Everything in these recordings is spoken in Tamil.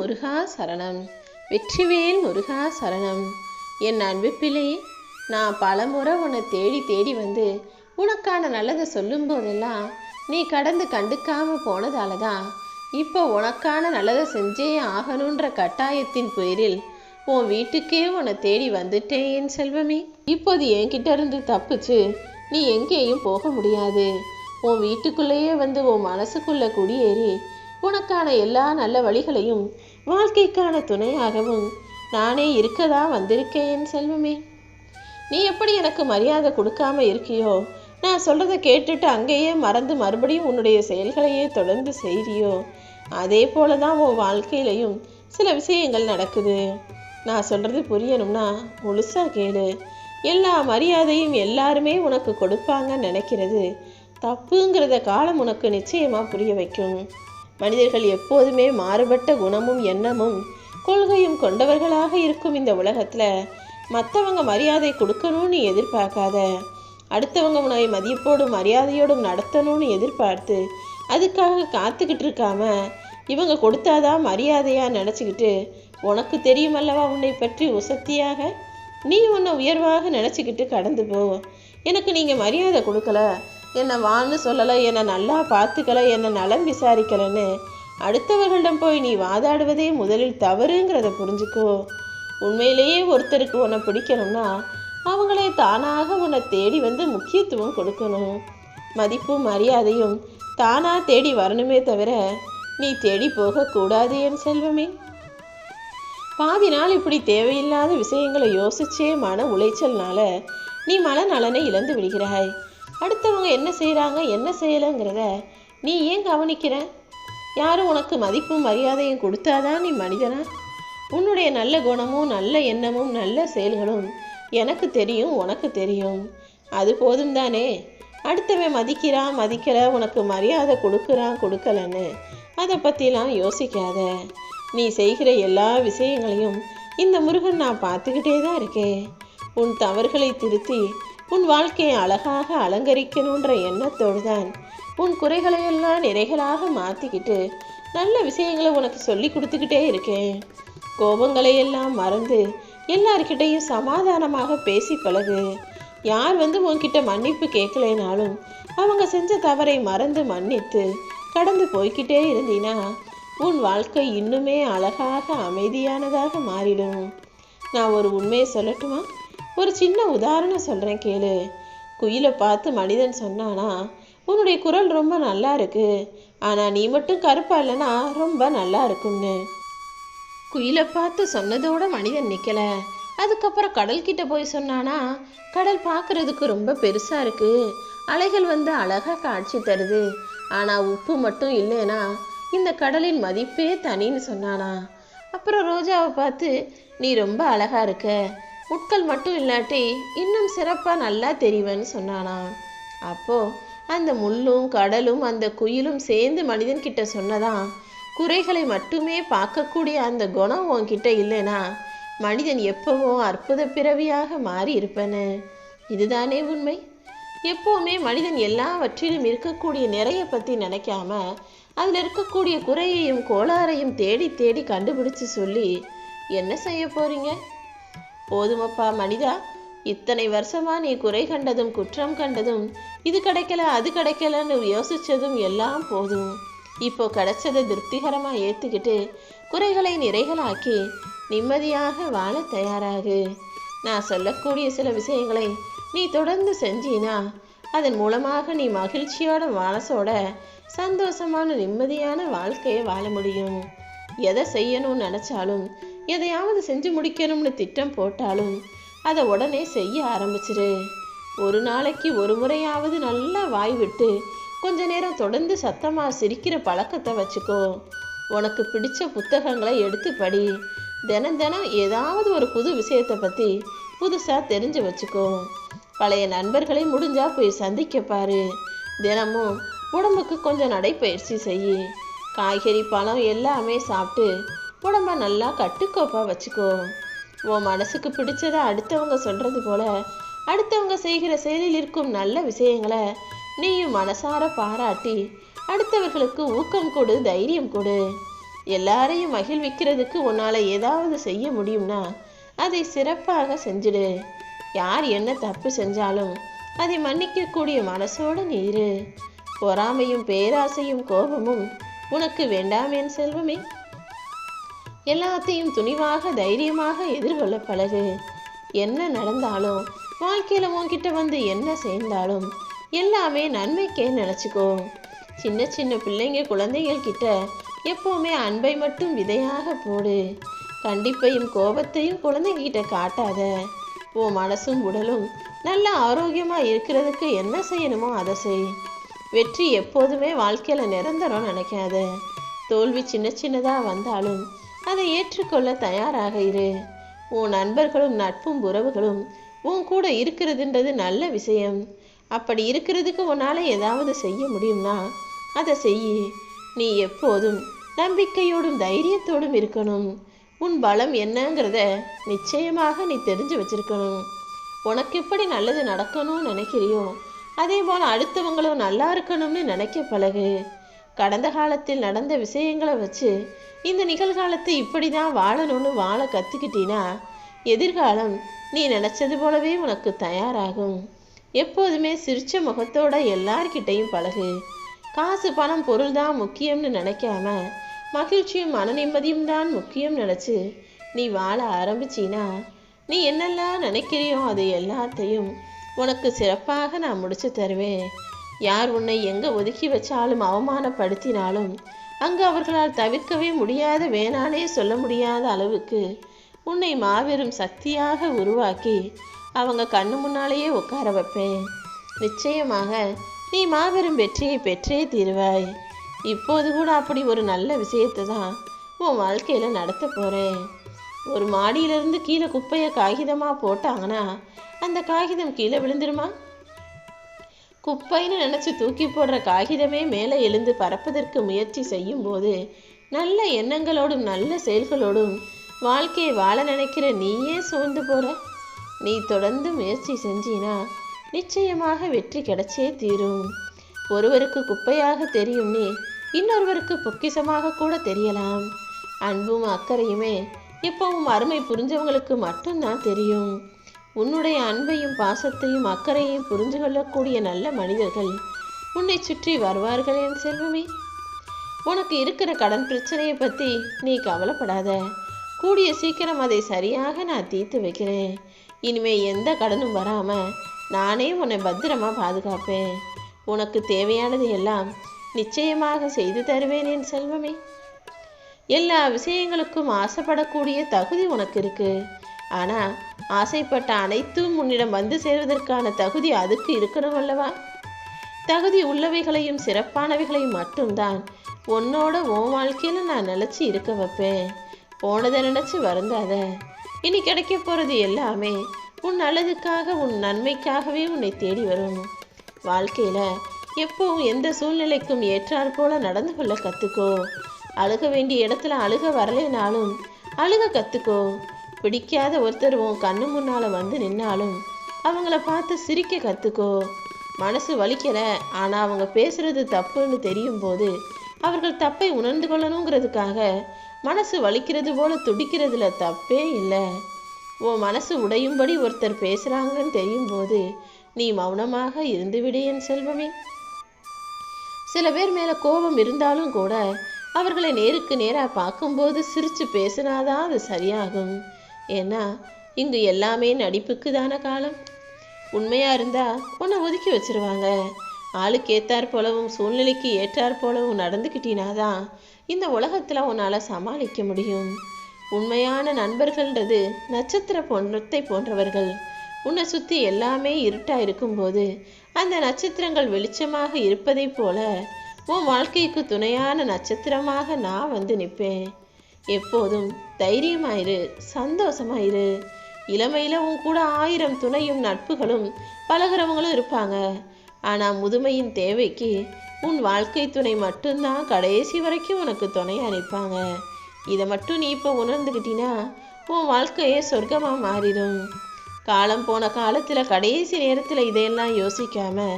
முருகா சரணம். வெற்றிவேல் முருகா சரணம். என் அன்பு பிள்ளையே நான் பலமுறை உன்னை தேடி தேடி வந்து உனக்கான நல்லதை சொல்லும்போதெல்லாம் நீ கடந்து கண்டுக்காம போனதால தான் இப்போ உனக்கான நல்லதை செஞ்சே ஆகணுன்ற கட்டாயத்தின் பேரில் உன் வீட்டுக்கே உன்னை தேடி வந்துட்டேன் என் செல்வமே. இப்போது என்கிட்ட இருந்து தப்பிச்சு நீ எங்கேயும் போக முடியாது. உன் வீட்டுக்குள்ளேயே வந்து உன் மனசுக்குள்ளே குடியேறி உனக்கான எல்லா நல்ல வழிகளையும் வாழ்க்கைக்கான துணையாகவும் நானே இருக்கதா வந்திருக்கேன் என் செல்வமே. நீ எப்படி எனக்கு மரியாதை கொடுக்காம இருக்கியோ? நான் சொல்கிறத கேட்டுட்டு அங்கேயே மறந்து மறுபடியும் உன்னுடைய செயல்களையே தொடர்ந்து செய்கிறியோ அதே போல தான் உன் வாழ்க்கையிலையும் சில விஷயங்கள் நடக்குது. நான் சொல்கிறது புரியணும்னா முழுசாக கேளு. எல்லா மரியாதையும் எல்லாருமே உனக்கு கொடுப்பாங்கன்னு நினைக்கிறது தப்புங்கிறத காலம் உனக்கு நிச்சயமாக புரிய வைக்கும். மனிதர்கள் எப்போதுமே மாறுபட்ட குணமும் எண்ணமும் கொள்கையும் கொண்டவர்களாக இருக்கும் இந்த உலகத்தில். மற்றவங்க மரியாதை கொடுக்கணும்னு எதிர்பார்க்காத அடுத்தவங்க உணவை மதிப்போடும் மரியாதையோடும் நடத்தணும்னு எதிர்பார்த்து அதுக்காக காத்துக்கிட்டு இருக்காம இவங்க கொடுத்தாதான் மரியாதையா நினச்சிக்கிட்டு உனக்கு தெரியுமல்லவா உன்னை பற்றி உசத்தியாக நீ உன்னை உயர்வாக நினச்சிக்கிட்டு கடந்து போ. எனக்கு நீங்கள் மரியாதை கொடுக்கல. என்னை வான்னு சொல்லலை என்னை நல்லா பார்த்துக்கல என்னை நலம் விசாரிக்கலைன்னு அடுத்தவர்களிடம் போய் நீ வாதாடுவதே முதலில் தவறுங்கிறத புரிஞ்சுக்கோ. உண்மையிலேயே ஒருத்தருக்கு உன்னை பிடிக்கணும்னா அவங்களே தானாக உன்னை தேடி வந்து முக்கியத்துவம் கொடுக்கணும். மதிப்பும் மரியாதையும் தானா தேடி வரணுமே தவிர நீ தேடி போகக்கூடாது என் செல்வமே. பாதி நாள் இப்படி தேவையில்லாத விஷயங்களை யோசிச்சே மன உளைச்சல்னால நீ மன நலனை இழந்து விடுகிறாய். அடுத்தவங்க என்ன செய்கிறாங்க என்ன செய்யலைங்கிறத நீ ஏன் கவனிக்கிற? யாரும் உனக்கு மதிப்பும் மரியாதையும் கொடுத்தாதான் நீ மனிதனா? உன்னுடைய நல்ல குணமும் நல்ல எண்ணமும் நல்ல செயல்களும் எனக்கு தெரியும் உனக்கு தெரியும். அது போதும் தானே. அடுத்தவன் மதிக்கிறான் மதிக்கலை உனக்கு மரியாதை கொடுக்குறான் கொடுக்கலன்னு அதை பற்றிலாம் யோசிக்காத. நீ செய்கிற எல்லா விஷயங்களையும் இந்த முருகன் நான் பார்த்துக்கிட்டே தான் இருக்கேன். உன் தவறுகளை திருத்தி உன் வாழ்க்கையை அழகாக அலங்கரிக்கணுன்ற எண்ணத்தோடு தான் உன் குறைகளையெல்லாம் நிறைகளாக மாற்றிக்கிட்டு நல்ல விஷயங்களை உனக்கு சொல்லி கொடுத்துக்கிட்டே இருக்கேன். கோபங்களை எல்லாம் மறந்து எல்லார்கிட்டையும் சமாதானமாக பேசி பழகு. யார் வந்து உன்கிட்ட மன்னிப்பு கேட்கலைனாலும் அவங்க செஞ்ச தவறை மறந்து மன்னித்து கடந்து போய்க்கிட்டே இருந்தீனா உன் வாழ்க்கை இன்னுமே அழகாக அமைதியானதாக மாறிடும். நான் ஒரு உண்மையை சொல்லட்டுமா? ஒரு சின்ன உதாரணம் சொல்கிறேன் கேளு. குயிலை பார்த்து மனிதன் சொன்னானா உன்னுடைய குரல் ரொம்ப நல்லா இருக்கு. ஆனால் நீ மட்டும் கருப்பா இல்லைன்னா ரொம்ப நல்லா இருக்கும்னு. குயிலை பார்த்து சொன்னதோட மனிதன் நிற்கல அதுக்கப்புறம் கடல்கிட்ட போய் சொன்னானா கடல் பார்க்கறதுக்கு ரொம்ப பெருசாக இருக்கு. அலைகள் வந்து அழகாக காட்சி தருது. ஆனால் உப்பு மட்டும் இல்லைனா இந்த கடலின் மதிப்பே தனின்னு சொன்னானா. அப்புறம் ரோஜாவை பார்த்து நீ ரொம்ப அழகாக இருக்க. உட்கள் மட்டும் இல்லாட்டி இன்னும் சிறப்பாக நல்லா தெரிவேன்னு சொன்னானா? அப்போது அந்த முள்ளும் கடலும் அந்த குயிலும் சேர்ந்து மனிதன்கிட்ட சொன்னதான் குறைகளை மட்டுமே பார்க்கக்கூடிய அந்த குணம் உன்கிட்ட இல்லைனா மனிதன் எப்பவும் அற்புத பிறவியாக மாறி இருப்பனு இதுதானே உண்மை? எப்போவுமே மனிதன் எல்லாவற்றிலும் இருக்கக்கூடிய நிறைய பற்றி நினைக்காம அதில் இருக்கக்கூடிய குறையையும் கோளாறையும் தேடி தேடி கண்டுபிடிச்சு சொல்லி என்ன செய்ய போகிறீங்க போதுமப்பா மனிதா. இத்தனை வருஷமா நீ குறை கண்டதும் குற்றம் கண்டதும் இது கிடைக்கல அது கிடைக்கலன்னு யோசிச்சதும் எல்லாம் போதும். இப்போ கிடைச்சதை திருப்திகரமா ஏத்துக்கிட்டு குறைகளை நிறைகளாக்கி நிம்மதியாக வாழ தயாராகு. நான் சொல்லக்கூடிய சில விஷயங்களை நீ தொடர்ந்து செஞ்சினா அதன் மூலமாக நீ மகிழ்ச்சியோட மனசோட சந்தோஷமான நிம்மதியான வாழ்க்கையை வாழ முடியும். எதை செய்யணும்னு நினச்சாலும் எதையாவது செஞ்சு முடிக்கணும்னு திட்டம் போட்டாலும் அதை உடனே செய்ய ஆரம்பிச்சிரு. ஒரு நாளைக்கு ஒரு முறையாவது நல்லா வாய் விட்டு கொஞ்ச நேரம் தொடர்ந்து சத்தமாக சிரிக்கிற பழக்கத்தை வச்சுக்கோ. உனக்கு பிடிச்ச புத்தகங்களை எடுத்து படி. தினம் தினம் ஏதாவது ஒரு புது விஷயத்தை பற்றி புதுசாக தெரிஞ்சு வச்சுக்கோ. பழைய நண்பர்களை முடிஞ்சா போய் சந்திக்க பாரு. தினமும் உடம்புக்கு கொஞ்சம் நடைப்பயிற்சி செய். காய்கறி பழம் எல்லாமே சாப்பிட்டு உடம்ப நல்லா கட்டுக்கோப்பாக வச்சுக்கோ. உன் மனசுக்கு பிடிச்சதை அடுத்தவங்க சொல்கிறது போல அடுத்தவங்க செய்கிற செயலில் இருக்கும் நல்ல விஷயங்களை நீயும் மனசார பாராட்டி அடுத்தவர்களுக்கு ஊக்கம் கொடு தைரியம் கொடு. எல்லாரையும் மகிழ்விக்கிறதுக்கு உன்னால் ஏதாவது செய்ய முடியும்னா அதை சிறப்பாக செஞ்சிடு. யார் என்ன தப்பு செஞ்சாலும் அதை மன்னிக்கக்கூடிய மனசோடு நீ இரு. பொறாமையும் பேராசையும் கோபமும் உனக்கு வேண்டாம் என் செல்வமே. எல்லாத்தையும் துணிவாக தைரியமாக எதிர்கொள்ள பழகு. என்ன நடந்தாலும் வாழ்க்கையில் உன்கிட்ட வந்து என்ன சேர்ந்தாலும் எல்லாமே நன்மைக்கே நினச்சிக்கோ. சின்ன சின்ன பிள்ளைங்க குழந்தைகள் கிட்ட எப்போவுமே அன்பை மட்டும் விதையாக போடு. கண்டிப்பையும் கோபத்தையும் குழந்தைங்கிட்ட காட்டாத. உன் மனசும் உடலும் நல்ல ஆரோக்கியமாக இருக்கிறதுக்கு என்ன செய்யணுமோ அதை செய். வெற்றி எப்போதுமே வாழ்க்கையில் நிரந்தரம் நினைக்காத. தோல்வி சின்ன சின்னதாக வந்தாலும் அதை ஏற்றுக்கொள்ள தயாராக இரு. உன் நண்பர்களும் நட்பும் உறவுகளும் உன் கூட இருக்கிறதுன்றது நல்ல விஷயம். அப்படி இருக்கிறதுக்கு உன்னால் ஏதாவது செய்ய முடியும்னா அதை செய் நீ எப்போதும் நம்பிக்கையோடும் தைரியத்தோடும் இருக்கணும். உன் பலம் என்னங்கிறத நிச்சயமாக நீ தெரிஞ்சு வச்சிருக்கணும். உனக்கு எப்படி நல்லது நடக்கணும்னு நினைக்கிறியோ அதே போல் அடுத்தவங்களும் நல்லா இருக்கணும்னு நினைக்க பழகு. கடந்த காலத்தில் நடந்த விஷயங்களை வச்சு இந்த நிகழ்காலத்தை இப்படி தான் வாழணும்னு வாழ கற்றுக்கிட்டீன்னா எதிர்காலம் நீ நினச்சது போலவே உனக்கு தயாராகும். எப்போதுமே சிரிச்ச முகத்தோட எல்லார்கிட்டையும் பழகு. காசு பணம் பொருள் தான் முக்கியம்னு நினைக்காம மகிழ்ச்சியும் மன நிம்மதியும் தான் முக்கியம் நினச்சி நீ வாழ ஆரம்பிச்சினா நீ என்னெல்லாம் நினைக்கிறியோ அது எல்லாத்தையும் உனக்கு சிறப்பாக நான் முடிச்சு தருவேன். யார் உன்னை எங்கே ஒதுக்கி வச்சாலும் அவமானப்படுத்தினாலும் அங்கு அவர்களால் தவிர்க்கவே முடியாத வேணானே சொல்ல முடியாத அளவுக்கு உன்னை மாபெரும் சக்தியாக உருவாக்கி அவங்க கண்ணு முன்னாலேயே உட்கார வைப்பேன். நிச்சயமாக நீ மாபெரும் வெற்றியை பெற்றே தீருவாய். இப்போது கூட அப்படி ஒரு நல்ல விஷயத்தை தான் உன் வாழ்க்கையில் நடத்த போகிறேன் ஒரு மாடியிலிருந்து கீழே குப்பையை காகிதமாக போட்டாங்கன்னா அந்த காகிதம் கீழே விழுந்துருமா? குப்பைன்னு நினச்சி தூக்கி போடுற காகிதமே மேலே எழுந்து பறப்பதற்கு முயற்சி செய்யும் போது நல்ல எண்ணங்களோடும் நல்ல செயல்களோடும் வாழ்க்கையை வாழ நினைக்கிற நீயே சோர்ந்து போற. நீ தொடர்ந்து முயற்சி செஞ்சினா நிச்சயமாக வெற்றி கிடைச்சே தீரும். ஒருவருக்கு குப்பையாக தெரியும் நீ இன்னொருவருக்கு பொக்கிஷமாக கூட தெரியலாம். அன்பும் அக்கறையுமே இப்பவும் அருமை புரிஞ்சவங்களுக்கு மட்டும்தான் தெரியும். உன்னுடைய அன்பையும் பாசத்தையும் அக்கறையையும் புரிந்து கொள்ளக்கூடிய நல்ல மனிதர்கள் உன்னை சுற்றி வருவார்கள் என் செல்வமே. உனக்கு இருக்கிற கடன் பிரச்சனையை பற்றி நீ கவலைப்படாத. கூடிய சீக்கிரம் அதை சரியாக நான் தீர்த்து வைக்கிறேன். இனிமே எந்த கடனும் வராமல் நானே உன்னை பத்திரமா பாதுகாப்பேன். உனக்கு தேவையானது எல்லாம் நிச்சயமாக செய்து தருவேன் என் செல்வமே. எல்லா விஷயங்களுக்கும் ஆசைப்படக்கூடிய தகுதி உனக்கு இருக்கு. ஆனால் ஆசைப்பட்ட அனைத்தும் உன்னிடம் வந்து சேர்வதற்கான தகுதி அதுக்கு இருக்கணும் அல்லவா? தகுதி உள்ளவைகளையும் சிறப்பானவைகளையும் மட்டும்தான் உன்னோட உன் வாழ்க்கையில நான் நிலைச்சு இருக்க வைப்பேன். போனதை நினைச்சு வருந்தாத. இனி கிடைக்க போறது எல்லாமே உன் நல்லதுக்காக உன் நன்மைக்காகவே உன்னை தேடி வரும். வாழ்க்கையில எப்பவும் எந்த சூழ்நிலைக்கும் ஏற்றாற் போல நடந்து கொள்ள கத்துக்கோ. அழுக வேண்டிய இடத்துல அழுக வரலைனாலும் அழுக கத்துக்கோ. பிடிக்காத ஒருத்தர் உன் கண்ணு முன்னால் வந்து நின்னாலும் அவங்கள பார்த்து சிரிக்க கற்றுக்கோ மனசு வலிக்கல ஆனால் அவங்க பேசுறது தப்புன்னு தெரியும் போது அவர்கள் தப்பை உணர்ந்து கொள்ளணுங்கிறதுக்காக மனசு வலிக்கிறது போல துடிக்கிறதுல தப்பே இல்லை. உன் மனசு உடையும்படி ஒருத்தர் பேசுறாங்கன்னு தெரியும் போது நீ மௌனமாக இருந்துவிடு என் செல்வமே. சில பேர் மேல கோபம் இருந்தாலும் கூட அவர்களை நேருக்கு நேராக பார்க்கும்போது சிரிச்சு பேசினாதான் அது சரியாகும். ஏன்னா இங்கு எல்லாமே நடிப்புக்கு தான காலம். உண்மையா இருந்தா உன்னை ஒதுக்கி வச்சிருவாங்க. ஆளுக்கு ஏத்தாற் போலவும் சூழ்நிலைக்கு ஏற்றாற் போலவும் நடந்துக்கிட்டினாதான் இந்த உலகத்துல உன்னால சமாளிக்க முடியும். உண்மையான நண்பர்கள்ன்றது நட்சத்திர போன்றத்தை போன்றவர்கள். உன்னை சுத்தி எல்லாமே இருட்டா இருக்கும்போது அந்த நட்சத்திரங்கள் வெளிச்சமாக இருப்பதைப் போல உன் வாழ்க்கைக்கு துணையான நட்சத்திரமாக நான் வந்து நிற்பேன். எப்போதும் தைரியமாயிரு சந்தோஷமாயிரு. இளமையில் உன் கூட ஆயிரம் துணையும் நட்புகளும் பழகிறவங்களும் இருப்பாங்க. ஆனால் முதுமையின் தேவைக்கு உன் வாழ்க்கை துணை மட்டும்தான் கடைசி வரைக்கும் உனக்கு துணையாக நிற்பாங்க இதை மட்டும் நீ இப்போ உணர்ந்துக்கிட்டினா உன் வாழ்க்கையே சொர்க்கமாக மாறிடும். காலம் போன காலத்தில் கடைசி நேரத்தில் இதையெல்லாம் யோசிக்காம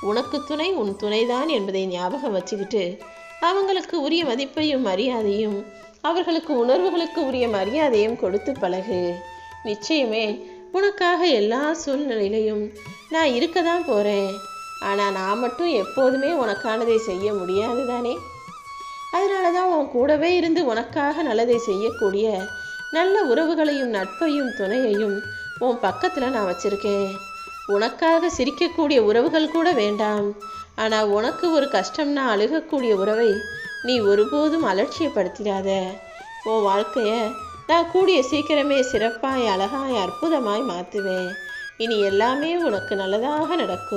உனக்கு துணை உன் துணைதான் என்பதை ஞாபகம் வச்சுக்கிட்டு அவங்களுக்கு உரிய மதிப்பையும் மரியாதையும் அவர்களுக்கு உணர்வுகளுக்கு உரிய மரியாதையும் கொடுத்து பழகு. நிச்சயமே உனக்காக எல்லா சூழ்நிலையிலையும் நான் இருக்க தான் போகிறேன் ஆனால் நான் மட்டும் எப்போதுமே உனக்கானதை செய்ய முடியாது தானே? அதனால தான் உன் கூடவே இருந்து உனக்காக நல்லதை செய்யக்கூடிய நல்ல உறவுகளையும் நட்பையும் துணையையும் உன் பக்கத்தில் நான் வச்சிருக்கேன். உனக்காக சிரிக்கக்கூடிய உறவுகள் கூட வேண்டாம். ஆனால் உனக்கு ஒரு கஷ்டம்னா அழுகக்கூடிய உறவை நீ ஒருபோதும் அலட்சியப்படுத்திடாத. உன் வாழ்க்கையை நான் கூடிய சீக்கிரமே சிறப்பாய் அழகாய் அற்புதமாய் மாற்றுவேன் இனி எல்லாமே உனக்கு நல்லதாக நடக்கும்.